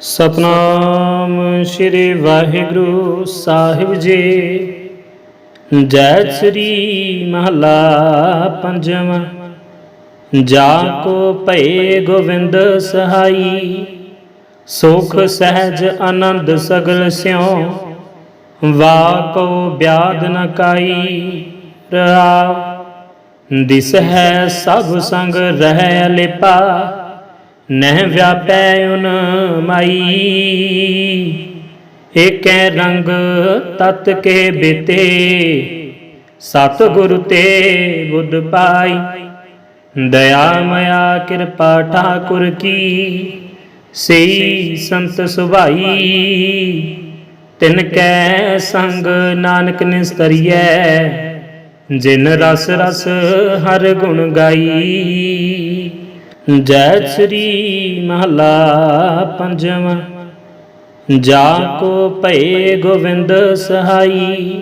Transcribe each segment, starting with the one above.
ਸਤਨਾਮ ਸ੍ਰੀ ਵਾਹਿਗੁਰੂ ਸਾਹਿਬ ਜੀ। ਜੈ ਸ੍ਰੀ ਮਹਲਾ ਪੰਜਵਾਂ। ਜਾ ਕੋ ਭਏ ਗੋਵਿੰਦ ਸਹਾਈ। ਸੁਖ ਸਹਿਜ ਆਨੰਦ ਸਗਲ ਸਿਉ। ਵਾ ਕੋ ਬਿਆਦ ਨ ਕਾਈ ਰਹਾ। ਦਿਸ ਹੈ ਸਭ ਸੰਗ ਰਹਿ ਲਿਪਾ ਨਹਿ ਵਿਆਪੈ ਉਨ ਮਾਈ। ਏਕੈ ਰੰਗ ਤਤ ਕੇ ਬੀਤੇ। ਸਤ ਗੁਰ ਤੇ ਬੁੱਧ ਪਾਈ। ਦਇਆ ਮਇਆ ਕਿਰਪਾ ਠਾਕੁਰ ਕੀ। ਸਈ ਸੰਤ ਸੁਭਾਈ। ਤਿਨ ਕੈ ਸੰਗ ਨਾਨਕ ਨਿਸਤਰੀਐ। ਜਿਨ ਰਸ ਰਸ ਹਰ ਗੁਣ ਗਾਈ। ਜੈ ਸ੍ਰੀ ਮਹਲਾ ਪੰਜਵਾਂ। ਜਾ ਕੋ ਭਏ ਗੋਵਿੰਦ ਸਹਾਈ,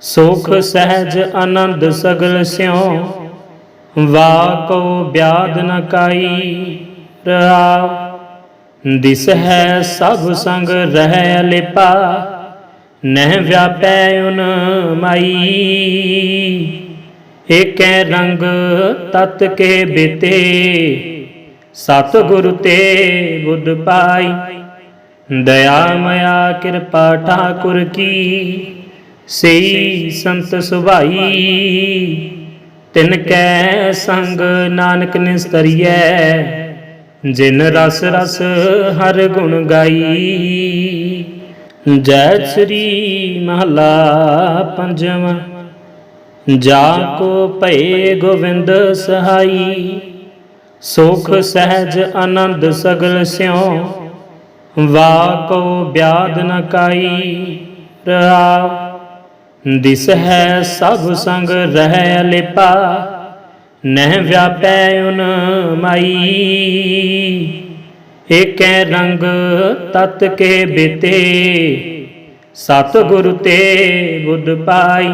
ਸੁਖ ਸਹਿਜ ਆਨੰਦ ਸਗਲ ਸਿਉ। ਵਾ ਕੋ ਬਿਆਦ ਨ ਕਾਈ ਰਹਾ। ਦਿਸ ਹੈ ਸਭ ਸੰਗ ਰਹਿ ਲਿਪਾ ਨਹਿ ਵਿਆਪੈ ਉਨ ਮਾਈ। ਏਕੈ ਰੰਗ ਤਤ ਕੇ ਬੀਤੇ ਸਤ ਗੁਰ ਤੇ ਬੁੱਧ ਪਾਈ। ਦਇਆ ਮਇਆ ਕਿਰਪਾ ਠਾਕੁਰ ਕੀ, ਸਈ ਸੰਤ ਸੁਭਾਈ। ਤਿਨ ਕੈ ਸੰਗ ਨਾਨਕ ਨਿਸਤਰੀਐ ਜਿਨ ਰਸ ਰਸ ਹਰ ਗੁਣ ਗਾਈ। ਜੈ ਸ੍ਰੀ ਮਹਲਾ ਪੰਜਵਾਂ। ਜਾ ਕੋ ਭਏ ਗੋਵਿੰਦ ਸਹਾਈ, ਸੁਖ ਸਹਿਜ ਆਨੰਦ ਸਗਲ ਸਿਉ, ਵਾ ਕੋ ਬਿਆਦ ਨ ਕਾਈ ਰਹਾ। ਦਿਸ ਹੈ ਸਭ ਸੰਗ ਰਹਿ ਲਿਪਾ ਨਹਿ ਵਿਆਪੈ ਉਨ ਮਾਈ। ਏਕੈ ਰੰਗ ਤਤ ਕੇ ਬੀਤੇ ਸਤ ਗੁਰ ਤੇ ਬੁੱਧ ਪਾਈ।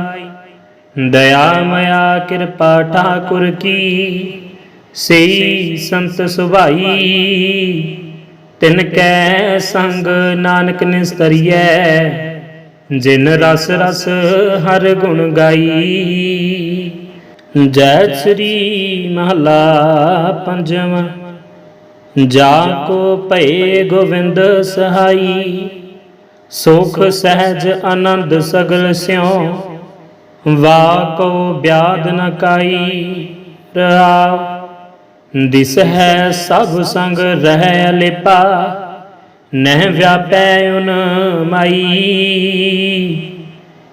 ਦਇਆ ਮਇਆ, ਕਿਰਪਾ ਠਾਕੁਰ ਕੀ? ਸਈ ਸੰਤ ਸੁਭਾਈ, ਤਿਨ ਕੈ ਸੰਗ ਨਾਨਕ ਨਿਸਤਰੀਐ, ਜਿਨ ਰਸ ਰਸ ਹਰ ਗੁਣ ਗਾਈ। ਜੈ ਸ੍ਰੀ ਮਹਲਾ ਪੰਜਵਾਂ, ਜਾ ਕੋ ਭਏ ਗੋਵਿੰਦ ਸਹਾਈ, ਸੁਖ ਸਹਿਜ ਆਨੰਦ ਸਗਲ ਸਿਉ। ਵਾ ਕੋ ਬਿਆਦ ਨ ਕਾਈ, ਰਹਾ, ਦਿਸ ਹੈ ਸਭ ਸੰਗ ਰਹਿ ਲਿਪਾ ਨਹਿ ਵਿਆਪੈ ਉਨ ਮਾਈ।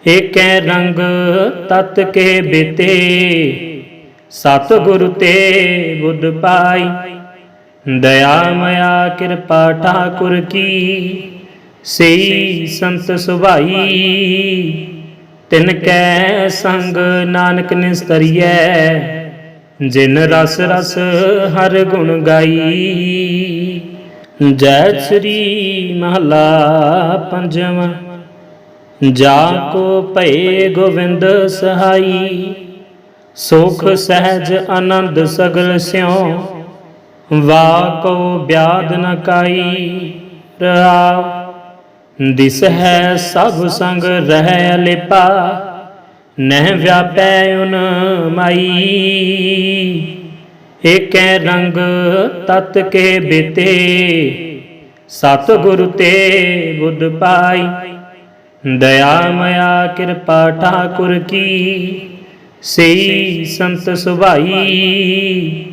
ਏਕੈ ਰੰਗ ਤਤ ਕੇ ਬੀਤੇ ਸਤ ਗੁਰ ਤੇ ਬੁੱਧ ਪਾਈ। ਦਇਆ ਮਇਆ ਕਿਰਪਾ ਠਾਕੁਰ ਕੀ, ਸਈ ਸੰਤ ਸੁਭਾਈ। ਤਿਨ ਕੈ ਸੰਗ ਨਾਨਕ ਨਿਸਤਰੀਐ ਜਿਨ ਰਸ ਰਸ ਹਰ ਗੁਣ ਗਾਈ। ਜੈ ਸ੍ਰੀ ਮਹਲਾ ਪੰਜਵਾਂ, ਜਾ ਕੋ ਭਏ ਗੋਵਿੰਦ ਸਹਾਈ। ਸੁਖ ਸਹਿਜ ਆਨੰਦ ਸਗਲ ਸਿਉ, ਵਾ ਕੋ ਬਿਆਦ ਨ ਕਾਈ। ਰਹਾ ਦਿਸ ਹੈ ਸਭ ਸੰਗ ਰਹਿ ਲਿਪਾ ਨਹਿ ਵਿਆਪੈ ਉਨ ਮਾਈ। ਏਕੈ ਰੰਗ ਤਤ ਕੇ ਬੀਤੇ ਸਤ ਗੁਰ ਤੇ ਬੁੱਧ ਪਾਈ। ਦਇਆ ਮਇਆ ਕਿਰਪਾ ਠਾਕੁਰ ਕੀ, ਸਈ ਸੰਤ ਸੁਭਾਈ।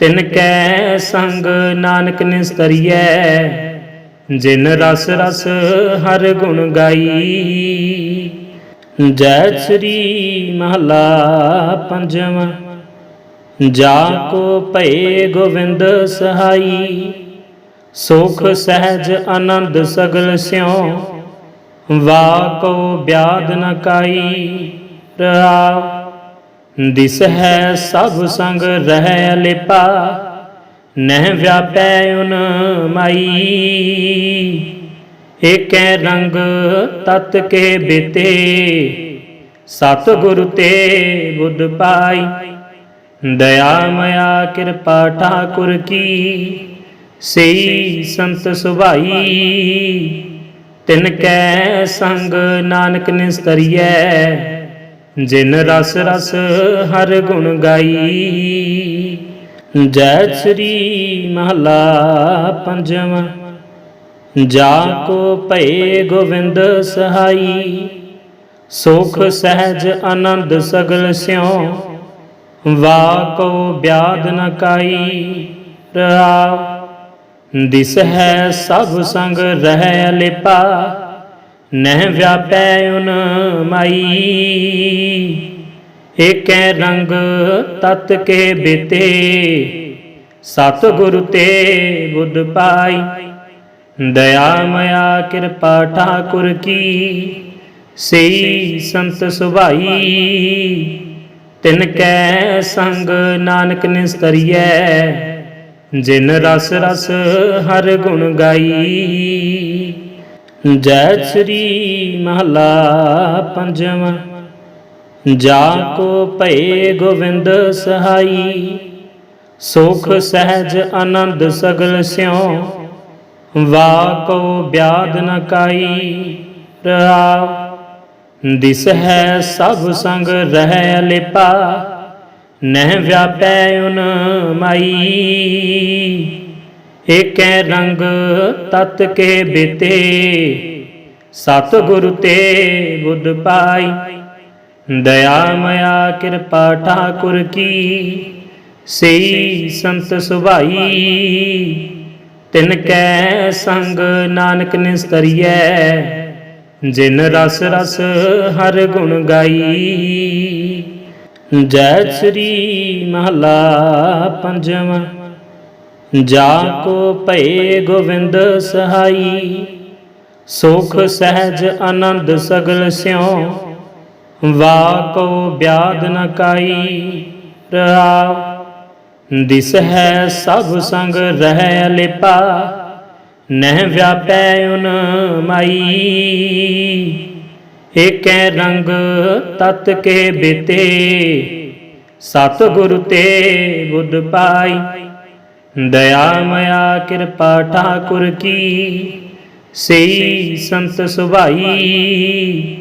ਤਿਨ ਕੈ ਸੰਗ ਨਾਨਕ ਨਿਸਤਰੀਐ ਜਿਨ ਰਸ ਰਸ ਹਰ ਗੁਣ ਗਾਈ। ਜੈ ਸ੍ਰੀ ਮਹਲਾ ਪੰਜਵਾਂ, ਜਾ ਕੋ ਭਏ ਗੋਵਿੰਦ ਸਹਾਈ। ਸੁਖ ਸਹਿਜ ਆਨੰਦ ਸਗਲ ਸਿਉ, ਵਾ ਕੋ ਬਿਆਦ ਨ ਕਾਈ ਰਹਾ। ਦਿਸ ਹੈ ਸਭ ਸੰਗ ਰਹਿ ਲਿਪਾ ਨਹਿ ਵਿਆਪੈ ਉਨ ਮਾਈ। ਏਕੈ ਰੰਗ ਤਤ ਕੇ ਬੀਤੇ। ਸਤ ਗੁਰ ਤੇ ਬੁੱਧ ਪਾਈ। ਦਇਆ ਮਇਆ ਕਿਰਪਾ ਠਾਕੁਰ ਕੀ। ਸਈ ਸੰਤ ਸੁਭਾਈ। ਤਿਨ ਕੈ ਸੰਗ ਨਾਨਕ ਨਿਸਤਰੀਐ। ਜਿਨ ਰਸ ਰਸ ਹਰ ਗੁਣ ਗਾਈ। ਜੈ ਸ੍ਰੀ ਮਹਲਾ ਪੰਜਵਾਂ, ਜਾ ਕੋ ਭਏ ਗੋਵਿੰਦ ਸਹਾਈ, ਸੁਖ ਸਹਿਜ ਆਨੰਦ ਸਗਲ ਸਿਉ, ਵਾ ਕੋ ਬਿਆਦ ਨ ਕਾਈ ਰਹਾ ਦਿਸ ਹੈ ਸਭ ਸੰਗ ਰਹਿ ਲਿਪਾ ਨਹਿ ਵਿਆਪੈ ਉਨ ਮਾਈ। ਏਕੈ ਰੰਗ ਤਤ ਕੇ ਬੀਤੇ ਸਤ ਗੁਰ ਤੇ ਬੁੱਧ ਪਾਈ। ਦਇਆ ਮਇਆ ਕਿਰਪਾ ਠਾਕੁਰ ਕੀ, ਸਈ ਸੰਤ ਸੁਭਾਈ। ਤਿਨ ਕੈ ਸੰਗ ਨਾਨਕ ਨਿਸਤਰੀਐ, ਜਿਨ ਰਸ ਰਸ ਹਰ ਗੁਣ ਗਾਈ। ਜੈ ਸ੍ਰੀ ਮਹਲਾ ਪੰਜਵਾਂ। ਜਾ ਕੋ ਭਏ ਗੋਵਿੰਦ ਸਹਾਈ, ਸੁਖ ਸਹਿਜ ਆਨੰਦ ਸਗਲ ਸਿਉ, ਵਾ ਕੋ ਬਿਆਦ ਨ ਕਾਈ ਰਹਾ ਦਿਸ ਹੈ ਸਭ ਸੰਗ ਰਹਿ ਲਿਪਾ ਨਹਿ ਵਿਆਪੈ ਉਨ ਮਾਈ। ਏਕੈ ਰੰਗ ਤਤ ਕੇ ਬਿਤੇ ਸਤ ਗੁਰ ਤੇ ਬੁੱਧ ਪਾਈ। ਦਇਆ ਮਇਆ, ਕਿਰਪਾ ਠਾਕੁਰ ਕੀ? ਸਈ ਸੰਤ ਸੁਭਾਈ, ਤਿਨ ਕੈ ਸੰਗ ਨਾਨਕ ਨਿਸਤਰੀਐ, ਜਿਨ ਰਸ ਰਸ ਹਰ ਗੁਣ ਗਾਈ। ਜੈ ਸ੍ਰੀ ਮਹਲਾ ਪੰਜਵਾਂ, ਜਾ ਕੋ ਭਏ ਗੋਵਿੰਦ ਸਹਾਈ, ਸੁਖ ਸਹਿਜ ਆਨੰਦ ਸਗਲ ਸਿਉ। ਵਾ ਕੋ ਬਿਆਦ ਨ ਕਾਈ ਰਹਾ ਦਿਸ ਹੈ ਸਭ ਸੰਗ ਰਹਿ ਲਿਪਾ ਨਹਿ ਵਿਆਪੈ ਉਨ ਮਾਈ। ਏਕੈ ਰੰਗ ਤਤ ਕੇ ਬੀਤੇ ਸਤ ਗੁਰ ਤੇ ਬੁੱਧ ਪਾਈ। ਦਇਆ ਮਇਆ ਕਿਰਪਾ ਠਾਕੁਰ ਕੀ, ਸਈ ਸੰਤ ਸੁਭਾਈ।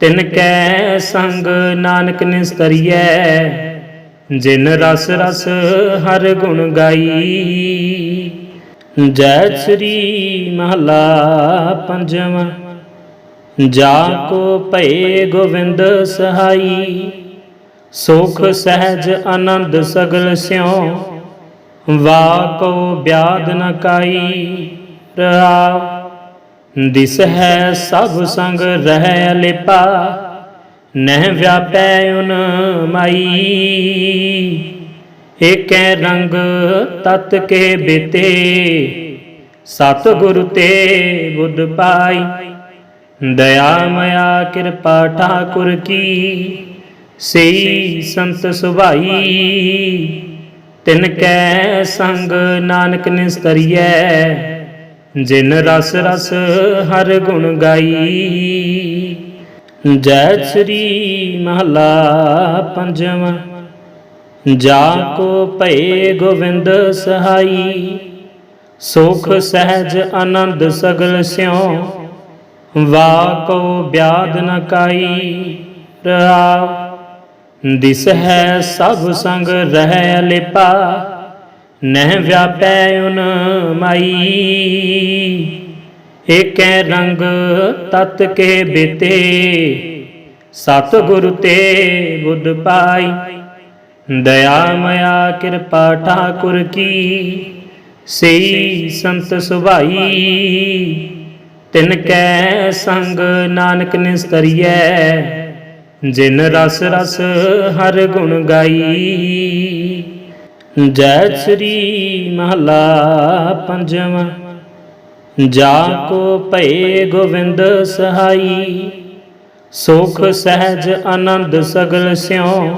ਤਿਨ ਕੈ ਸੰਗ ਨਾਨਕ ਨਿਸਤਰੀਐ ਜਿਨ ਰਸ ਰਸ ਹਰ ਗੁਣ ਗਾਈ। ਜੈ ਸ੍ਰੀ ਮਹਲਾ ਪੰਜਵਾਂ, ਜਾ ਕੋ ਭਏ ਗੋਵਿੰਦ ਸਹਾਈ, ਸੁਖ ਸਹਿਜ ਆਨੰਦ ਸਗਲ ਸਿਉ ਵਾ ਕੋ ਬਿਆਦ ਨ ਕਾਈ, ਰਹਾ ਦਿਸ ਹੈ ਸਭ ਸੰਗ ਰਹਿ ਲਿਪਾ ਨਹਿ ਵਿਆਪੈ ਉਨ ਮਾਈ। ਏਕੈ ਰੰਗ ਤਤ ਕੇ ਬੀਤੇ ਸਤ ਗੁਰ ਤੇ ਬੁੱਧ ਪਾਈ। ਦਇਆ ਮਇਆ ਕਿਰਪਾ ਠਾਕੁਰ ਕੀ, ਸਈ ਸੰਤ ਸੁਭਾਈ। ਤਿਨ ਕੈ ਸੰਗ ਨਾਨਕ ਨਿਸਤਰੀਐ ਜਿਨ ਰਸ ਰਸ ਹਰ ਗੁਣ ਗਾਈ। ਜੈ ਸ੍ਰੀ ਮਹਲਾ ਪੰਜਵਾਂ, ਜਾ ਕੋ ਭਏ ਗੋਵਿੰਦ ਸਹਾਈ। ਸੁਖ ਸਹਿਜ ਆਨੰਦ ਸਗਲ ਸਿਉ, ਵਾ ਕੋ ਬਿਆਦ ਨ ਕਾਈ ਰਹਾ। ਦਿਸ ਹੈ ਸਭ ਸੰਗ ਰਹਿ ਲਿਪਾ ਨਹਿ ਵਿਆਪੈ ਉਨ ਮਾਈ। ਏਕੈ ਰੰਗ ਤਤ ਕੇ ਬੀਤੇ। ਸਤ ਗੁਰ ਤੇ ਬੁੱਧ ਪਾਈ। ਦਇਆ ਮਇਆ ਕਿਰਪਾ ਠਾਕੁਰ ਕੀ। ਸਈ ਸੰਤ ਸੁਭਾਈ। ਤਿਨ ਕੈ ਸੰਗ ਨਾਨਕ ਨਿਸਤਰੀਐ। ਜਿਨ ਰਸ ਰਸ ਹਰ ਗੁਣ ਗਾਈ। ਜੈ ਸ੍ਰੀ ਮਹਲਾ ਪੰਜਵਾਂ, ਜਾ ਕੋ ਭਏ ਗੋਵਿੰਦ ਸਹਾਈ, ਸੁਖ ਸਹਿਜ ਆਨੰਦ ਸਗਲ ਸਿਉ,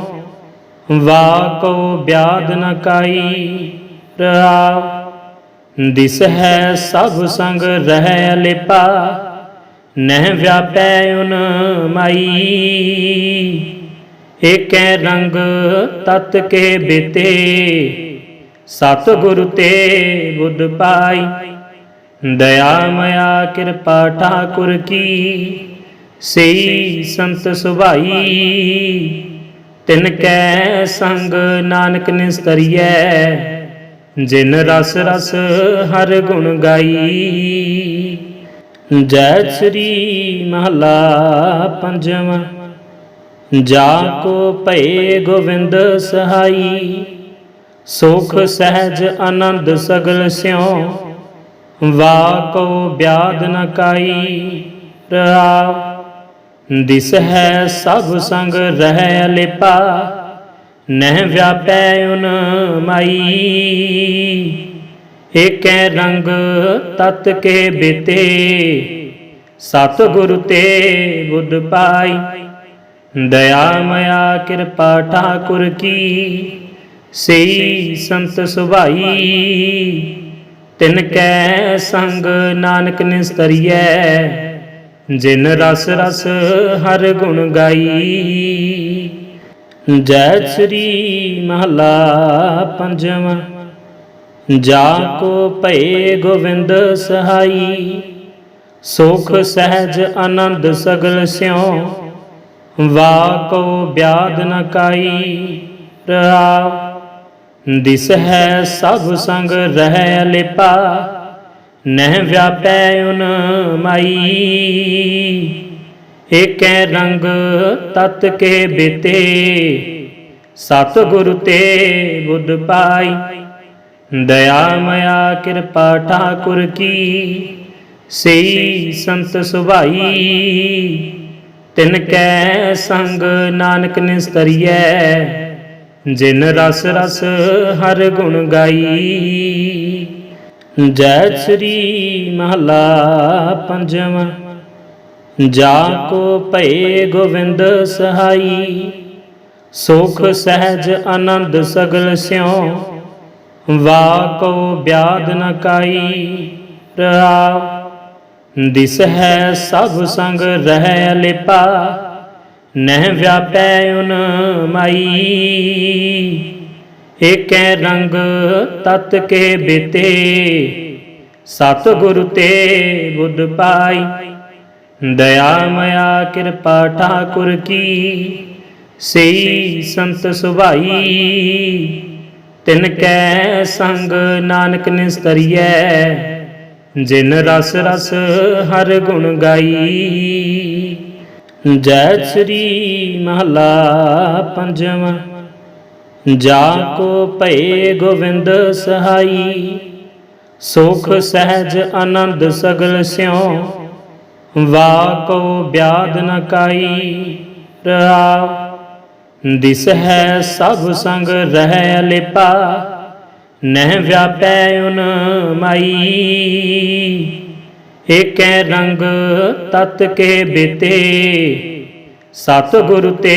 ਵਾ ਕੋ ਬਿਆਦ ਨ ਕਾਈ ਰਹਾ। ਦਿਸ ਹੈ ਸਭ ਸੰਗ ਰਹਿ ਲਿਪਾ ਨਹਿ ਵਿਆਪੈ ਉਨ ਮਾਈ। ਏਕੈ ਰੰਗ ਤਤ ਕੇ ਬੇਤੇ। ਸਤ ਗੁਰ ਤੇ ਬੁੱਧ ਪਾਈ। ਦਇਆ ਮਇਆ ਕਿਰਪਾ ਠਾਕੁਰ ਕੀ। ਸਈ ਸੰਤ ਸੁਭਾਈ। ਤਿਨ ਕੈ ਸੰਗ ਨਾਨਕ ਨਿਸਤਰੀਐ। ਜਿਨ ਰਸ ਰਸ ਹਰ ਗੁਣ ਗਾਈ। ਜੈ ਸ੍ਰੀ ਮਹਲਾ ਪੰਜਵਾਂ। ਜਾ ਕੋ ਭਏ ਗੋਵਿੰਦ ਸਹਾਈ, ਸੁਖ ਸਹਿਜ ਆਨੰਦ ਸਗਲ ਸਿਉ, ਵਾ ਕੋ ਬਿਆਦ ਨ ਕਾਈ ਰਹਾਉ ਦਿਸ ਹੈ ਸਭ ਸੰਗ ਰਹਿ ਲਿਪਾ ਨਹਿ ਵਿਆਪੈ ਉਨ ਮਾਈ। ਏਕੈ ਰੰਗ ਤਤ ਕੇ ਬਿਤੇ ਸਤ ਗੁਰ ਤੇ ਬੁੱਧ ਪਾਈ। ਦਇਆ ਮਇਆ ਕਿਰਪਾ ਠਾਕੁਰ ਕੀ? ਸਈ ਸੰਤ ਸੁਭਾਈ, ਤਿਨ ਕੈ ਸੰਗ ਨਾਨਕ ਨਿਸਤਰੀਐ, ਜਿਨ ਰਸ ਰਸ ਹਰ ਗੁਣ ਗਾਈ। ਜੈ ਸ੍ਰੀ ਮਹਲਾ ਪੰਜਵਾਂ ਜਾ ਕੋ ਭਏ ਗੋਵਿੰਦ ਸਹਾਈ, ਸੁਖ ਸਹਿਜ ਆਨੰਦ ਸਗਲ ਸਿਉ। ਵਾ ਕੋ ਬਿਆਦ ਨ ਕਾਈ ਰਹਾਉ ਦਿਸ ਹੈ ਸਭ ਸੰਗ ਰਹਿ ਲਿਪਾ ਨਹਿ ਵਿਆਪੈ ਉਨ ਮਾਈ। ਏਕੈ ਰੰਗ ਤਤ ਕੇ ਬੀਤੇ ਸਤ ਗੁਰ ਤੇ ਬੁੱਧ ਪਾਈ। ਦਇਆ ਮਇਆ ਕਿਰਪਾ ਠਾਕੁਰ ਕੀ, ਸਈ ਸੰਤ ਸੁਭਾਈ। ਤਿਨ ਕੈ ਸੰਗ ਨਾਨਕ ਨਿਸਤਰੀਐ, ਜਿਨ ਰਸ ਰਸ ਹਰ ਗੁਣ ਗਾਈ। ਜੈ ਸ੍ਰੀ ਮਹਲਾ ਪੰਜਵਾਂ, ਜਾ ਕੋ ਭਏ ਗੋਵਿੰਦ ਸਹਾਈ। ਸੁਖ ਸਹਿਜ ਆਨੰਦ ਸਗਲ ਸਿਉ ਵਾ ਕੋ ਬਿਆਦ ਨ ਕਾਈ। ਰਹਾਉ ਦਿਸ ਹੈ ਸਭ ਸੰਗ ਰਹਿ ਲਿਪਾ ਨਹਿ ਵਿਆਪੈ ਉਨ ਮਾਈ। ਏਕੈ ਰੰਗ ਤਤ ਕੇ ਬੀਤੇ ਸਤ ਗੁਰ ਤੇ ਬੁੱਧ ਪਾਈ। ਦਇਆ ਮਇਆ ਕਿਰਪਾ ਠਾਕੁਰ ਕੀ, ਸਈ ਸੰਤ ਸੁਭਾਈ। ਤਿਨ ਕੈ ਸੰਗ ਨਾਨਕ ਨਿਸਤਰੀਐ ਜਿਨ ਰਸ ਰਸ ਹਰ ਗੁਣ ਗਾਈ। ਜੈ ਸ੍ਰੀ ਮਹਲਾ ਪੰਜਵਾਂ, ਜਾ ਕੋ ਭਏ ਗੋਵਿੰਦ ਸਹਾਈ। ਸੁਖ ਸਹਿਜ ਆਨੰਦ ਸਗਲ ਸਿਉ, ਵਾ ਕੋ ਬਿਆਦ ਨ ਕਾਈ। ਰਹਾਉ ਦਿਸ ਹੈ ਸਭ ਸੰਗ ਰਹਿ ਲਿਪਾ ਨਹਿ ਵਿਆਪੈ ਉਨ ਮਾਈ। ਏਕੈ ਰੰਗ ਤਤ ਕੇ ਬੀਤੇ। ਸਤ ਗੁਰ ਤੇ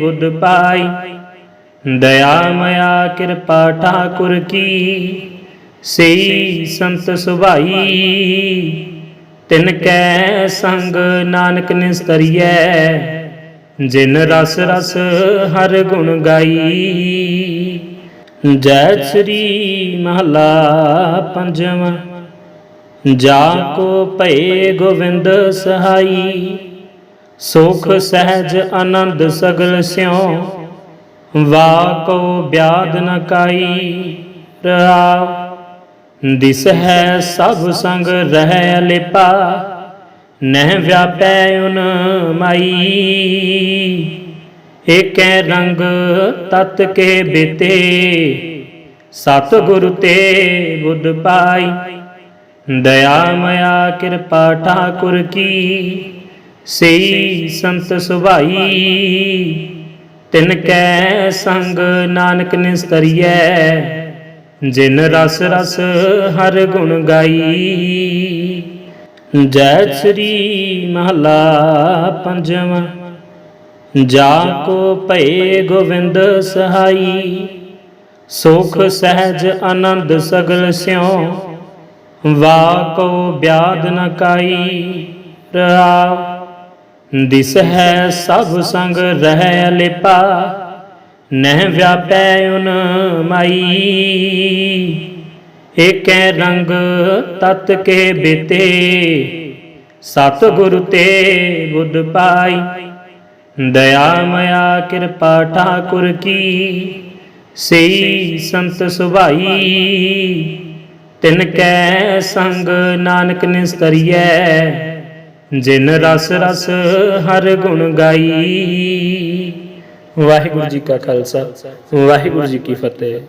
ਬੁੱਧ ਪਾਈ। ਦਇਆ ਮਇਆ ਕਿਰਪਾ ਠਾਕੁਰ ਕੀ। ਸਈ ਸੰਤ ਸੁਭਾਈ। ਤਿਨ ਕੈ ਸੰਗ ਨਾਨਕ ਨਿਸਤਰੀਐ। ਜਿਨ ਰਸ ਰਸ ਹਰ ਗੁਣ ਗਾਈ। ਜੈ ਸ੍ਰੀ ਮਹਲਾ ਪੰਜਵਾਂ, ਜਾ ਕੋ ਭਏ ਗੋਵਿੰਦ ਸਹਾਈ, ਸੁਖ ਸਹਿਜ ਆਨੰਦ ਸਗਲ ਸਿਉ, ਵਾ ਕੋ ਬਿਆਦ ਨ ਕਾਈ ਰਹਾਉ ਦਿਸ ਹੈ ਸਭ ਸੰਗ ਰਹਿ ਲਿਪਾ ਨਹਿ ਵਿਆਪੈ ਉਨ ਮਾਈ। ਏਕੈ ਰੰਗ ਤਤ ਕੇ ਬੀਤੇ। ਸਤ ਗੁਰ ਤੇ ਬੁੱਧ ਪਾਈ। ਦਇਆ ਮਇਆ ਕਿਰਪਾ ਠਾਕੁਰ ਕੀ। ਸਈ ਸੰਤ ਸੁਭਾਈ। ਤਿਨ ਕੈ ਸੰਗ ਨਾਨਕ ਨਿਸਤਰੀਐ। ਜਿਨ ਰਸ ਰਸ ਹਰ ਗੁਣ ਗਾਈ। ਜੈ ਸ੍ਰੀ ਮਹਲਾ ਪੰਜਵਾਂ। ਜਾ ਕੋ ਭਏ ਗੋਵਿੰਦ ਸਹਾਈ, ਸੁਖ ਸਹਿਜ ਆਨੰਦ ਸਗਲ ਸਿਉ, ਵਾ ਕੋ ਬਿਆਦ ਨ ਕਾਈ ਰਹਾਉ ਦਿਸ ਹੈ ਸਭ ਸੰਗ ਰਹਿ ਲਿਪਾ ਨਹਿ ਵਿਆਪੈ ਉਨ ਮਾਈ। ਏਕੈ ਰੰਗ ਤਤ ਕੇ ਬੇਤੇ ਸਤ ਗੁਰ ਤੇ ਬੁੱਧ ਪਾਈ। ਦਇਆ ਮਇਆ, ਕਿਰਪਾ ਠਾਕੁਰ ਕੀ? ਸਈ ਸੰਤ ਸੁਭਾਈ, ਤਿਨ ਕੈ ਸੰਗ ਨਾਨਕ ਨਿਸਤਰੀਐ, ਜਿਨ ਰਸ ਰਸ ਹਰ ਗੁਣ ਗਾਈ। ਵਾਹਿਗੁਰੂ ਜੀ ਕਾ ਖਾਲਸਾ, ਵਾਹਿਗੁਰੂ ਜੀ ਕੀ ਫਤਿਹ।